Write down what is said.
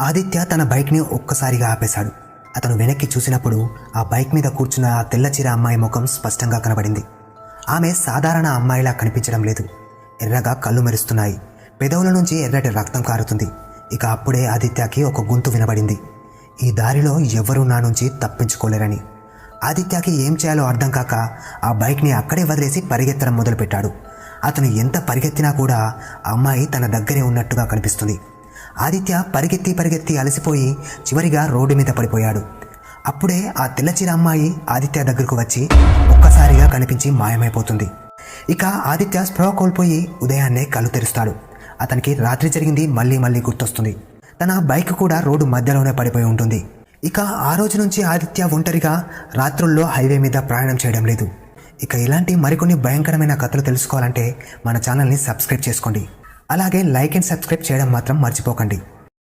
ఆదిత్య తన బైక్ని ఒక్కసారిగా ఆపేశాడు. అతను వెనక్కి చూసినప్పుడు ఆ బైక్ మీద కూర్చున్న ఆ తెల్లచీర అమ్మాయి ముఖం స్పష్టంగా కనబడింది. ఆమె సాధారణ అమ్మాయిలా కనిపించడం లేదు. ఎర్రగా కళ్ళు మెరుస్తున్నాయి. పెదవుల నుంచి ఎర్రటి రక్తం కారుతుంది. ఇక అప్పుడే ఆదిత్యకి ఒక గొంతు వినబడింది. ఈ దారిలో ఎవరూ నా నుంచి తప్పించుకోలేరని. ఆదిత్యకి ఏం చేయాలో అర్థం కాక ఆ బైక్ని అక్కడే వదిలేసి పరిగెత్తడం మొదలుపెట్టాడు. అతను ఎంత పరిగెత్తినా కూడా ఆ అమ్మాయి తన దగ్గరే ఉన్నట్టుగా కనిపిస్తుంది. ఆదిత్య పరిగెత్తి పరిగెత్తి అలసిపోయి చివరిగా రోడ్డు మీద పడిపోయాడు. అప్పుడే ఆ తెల్లచీర అమ్మాయి ఆదిత్య దగ్గరకు వచ్చి ఒక్కసారిగా కనిపించి మాయమైపోతుంది. ఇక ఆదిత్య స్పృహ కోల్పోయి ఉదయాన్నే కళ్ళు తెరుస్తాడు. అతనికి రాత్రి జరిగింది మళ్ళీ మళ్ళీ గుర్తొస్తుంది. తన బైక్ కూడా రోడ్డు మధ్యలోనే పడిపోయి ఉంటుంది. ఇక ఆ రోజు నుంచి ఆదిత్య ఒంటరిగా రాత్రుల్లో హైవే మీద ప్రయాణం చేయడం లేదు. ఇక ఇలాంటి మరికొన్ని భయంకరమైన కథలు తెలుసుకోవాలంటే మన ఛానల్ని సబ్స్క్రైబ్ చేసుకోండి. అలాగే లైక్ అండ్ సబ్స్క్రైబ్ చేయడం మాత్రం మర్చిపోకండి.